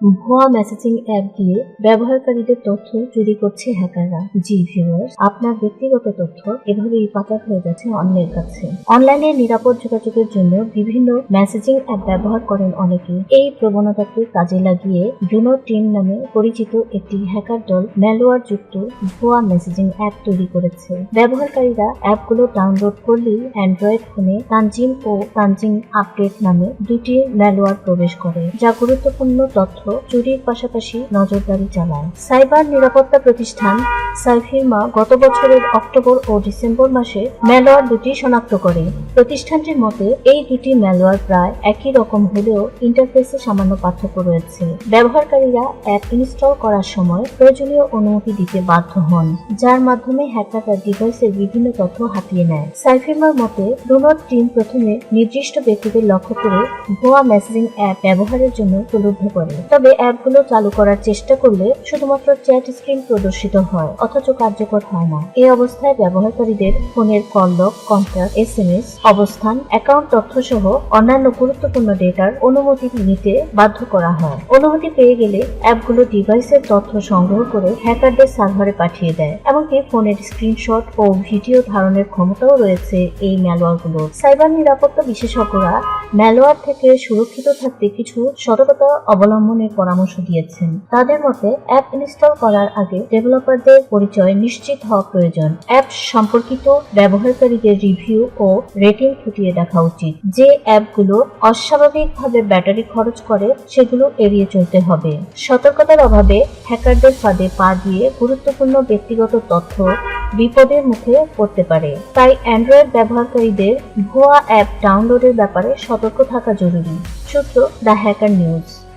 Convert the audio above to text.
ভুয়া messaging app দিয়ে ব্যবহারকারীদের তথ্য চুরি করছে হ্যাকাররা জি ভিউয়ার্স আপনার ব্যক্তিগত তথ্য এভাবেই পাচার হয়ে গেছে অন্যের কাছে। অনলাইনে নিরাপদ যোগাযোগের জন্য বিভিন্ন মেসেজিং অ্যাপ ব্যবহার করেন অনেকে। এই প্রবণতাকে কাজে লাগিয়ে ডুনো টিম নামে পরিচিত একটি হ্যাকার দল ম্যালওয়ার যুক্ত ভুয়া মেসেজিং অ্যাপ তৈরি করেছে। ব্যবহারকারীরা অ্যাপগুলো ডাউনলোড করলেই অ্যান্ড্রয়েড ফোনে তানজিম ও তানজিম আপডেট নামে দুটি ম্যালওয়ার প্রবেশ করে, যা গুরুত্বপূর্ণ তথ্য চুরির পাশাপাশি নজরদারি চালায়। সাইবার নিরাপত্তা প্রতিষ্ঠান সাইফিরমা গত বছরের অক্টোবর ও ডিসেম্বর মাসে ম্যালওয়ার দুটি শনাক্ত করে। প্রতিষ্ঠানটির মতে, এই দুটি ম্যালওয়ার প্রায় একই রকম হলেও ইন্টারফেসে সামান্য পার্থক্য রয়েছে। ব্যবহারকারীরা অ্যাপ ইনস্টল করার সময় প্রয়োজনীয় অনুমতি দিতে বাধ্য হন, যার মাধ্যমে হ্যাকাররা ডিভাইসের বিভিন্ন তথ্য হাতিয়ে নেয়। সাইফিরমার মতে ডোনট টিম প্রথমে নির্দিষ্ট ব্যক্তিদের লক্ষ্য করে ভুয়া মেসেজিং অ্যাপ ব্যবহারের জন্য প্রলুব্ধ করে। তবে অ্যাপগুলো চালু করার চেষ্টা করলে শুধুমাত্র চ্যাট স্ক্রিন প্রদর্শিত হয়, অথচ কার্যকর হয় না। এই অবস্থায় ব্যবহারকারীদের ফোনের call log contact S M S অবস্থান, অ্যাকাউন্ট তথ্য সহ অন্যান্য গুরুত্বপূর্ণ ডেটার অনুমতি নিতে বাধ্য করা হয়। অনুমতি পেয়ে গেলে অ্যাপগুলো ডিভাইসের তথ্য সংগ্রহ করে হ্যাকারদের সার্ভারে পাঠিয়ে দেয়, এমনকি ফোনের স্ক্রিনশট ও ভিডিও ধারণের ক্ষমতাও রয়েছে এই ম্যালওয়ারগুলোর। সাইবার নিরাপত্তা বিশেষজ্ঞরা ম্যালওয়ার থেকে সুরক্ষিত থাকতে কিছু সতর্কতা অবলম্বনের পরামর্শ দিয়েছেন। তাদের মতে, অ্যাপ ইনস্টল করার আগে ডেভেলপারদের পরিচয় নিশ্চিত হওয়া প্রয়োজন। অ্যাপ সম্পর্কিত ব্যবহারকারীদের রিভিউ ও রেটিং খতিয়ে দেখা উচিত। যে অ্যাপগুলো অস্বাভাবিকভাবে ব্যাটারি খরচ করে, সেগুলো এড়িয়ে চলতে হবে। সতর্কতার অভাবে হ্যাকারদের ফাঁদে পা দিয়ে গুরুত্বপূর্ণ ব্যক্তিগত তথ্য বিপদের মুখে পড়তে পারে। তাই অ্যান্ড্রয়েড ব্যবহারকারীদের ভুয়া অ্যাপ ডাউনলোডের ব্যাপারে সতর্ক থাকা জরুরি। সূত্র দ্য হ্যাকার নিউজ।